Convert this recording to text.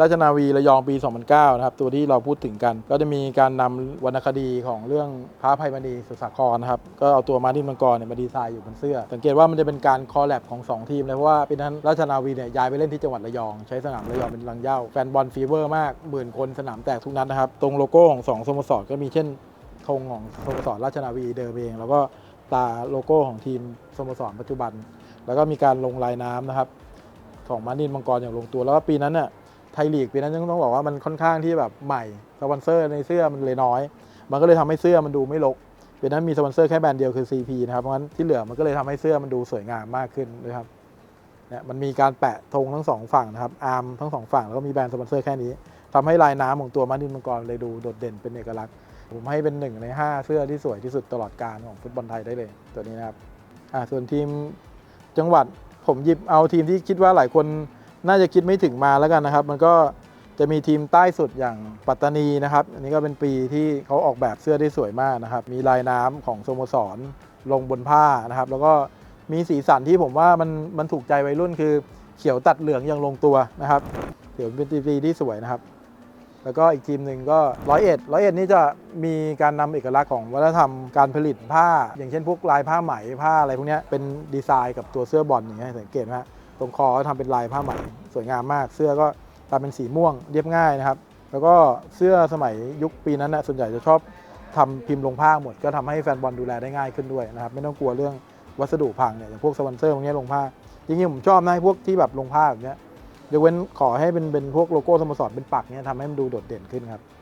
ราชนาวีระยองปี 2009 นะครับ ตัวที่เราพูดถึงกัน ก็จะมีการนำวรรณคดีของเรื่องพระภัยมณีสุสาครนะครับ ก็เอาตัวมาดินมังกรเนี่ยมาดีไซน์อยู่บนเสื้อ สังเกตว่ามันจะเป็นการคอลแลบของ 2 ทีมเลยเพราะว่าปีนั้นราชนาวีเนี่ยย้ายไปเล่นที่จังหวัดระยอง ใช้สนามระยองเป็นรังเย้าแฟนบอลฟีเวอร์มากหมื่นคนสนามแตกทุกนัดนะครับ ตรงโลโก้ของสองสโมสรก็มีเช่นธงของสโมสรราชนาวีเดิมเอง แล้วก็ตาโลโก้ของทีมสโมสรปัจจุบัน แล้วก็มีการลงลายน้ำนะครับของมานินมังกรอย่างลงตัวแล้วก็ปีนั้นเนี่ย ทยลีกปีนั้นยังต้องบอกว่ามันค่อนข้างที่แบบใหม่สปอนเซอร์ในเสื้อมันเลยน้อย มันก็เลยทำให้เสื้อมันดูไม่รกปีนั้นมีสปอนเซอร์แค่แบรนด์เดียวคือ CP นะครับเพราะฉะนั้นที่เหลือมันก็เลยทำให้เสื้อมันดูสวยงามมากขึ้นนะครับเนี่ยมันมีการแปะธงทั้งสองฝั่งนะครับอาร์มทั้งสองฝั่งแล้วก็มีแบรนด์สปอนเซอร์แค่นี้ทำให้ลายน้ำของตัวมานินมังกรเลยดูโดดเด่นเป็นเอกลักษณ์ผมให้เป็นหนึ่งในห้าเสื้อที่สวยที่สุดตลอดการของฟุตบอลไทยได้เลยตัวนี้นะครับอ่าส่วนทีมจังหวัดผมหยิบเอาทีมที่คิดว่าหลายคน น่าจะคิดไม่ถึงมาแล้วกันนะครับ มันก็จะมีทีมใต้สุดอย่างปัตตานีนะครับ อันนี้ก็เป็นปีที่เขาออกแบบเสื้อได้สวยมากนะครับ มีลายน้ำของสโมสรลงบนผ้านะครับ แล้วก็มีสีสันที่ผมว่ามันมันถูกใจวัยรุ่นคือเขียวตัดเหลืองอย่างลงตัวนะครับเดี๋ยวเป็นตีที่สวยนะครับ แล้วก็อีกทีมหนึ่งก็ร้อยเอ็ดร้อยเอ็ดนี่จะมีการนำเอกลักษณ์ของวัฒนธรรมการผลิตผ้า อย่างเช่นพวกลายผ้าไหมผ้าอะไรพวกนี้เป็นดีไซน์กับตัวเสื้อบอลอย่างเงี้ยสังเกตไหมฮะ ตรงคอก็ทำเป็นลายผ้าไหมสวยงามมาก เสื้อก็ทำเป็นสีม่วงเรียบง่ายนะครับ แล้วก็เสื้อสมัยยุคปีนั้นนะส่วนใหญ่จะชอบทำพิมพ์ลงผ้าหมด ก็ทำให้แฟนบอลดูแลได้ง่ายขึ้นด้วยนะครับ ไม่ต้องกลัวเรื่องวัสดุพังเนี่ยอย่างพวกสปอนเซอร์พวกนี้ลงผ้าจริงๆผมชอบนะพวกที่แบบลงผ้าแบบเนี้ยยกเว้นขอให้เป็นเป็นพวกโลโก้สโมสรเป็นปักเนี่ยทำให้มันดูโดดเด่นขึ้นครับ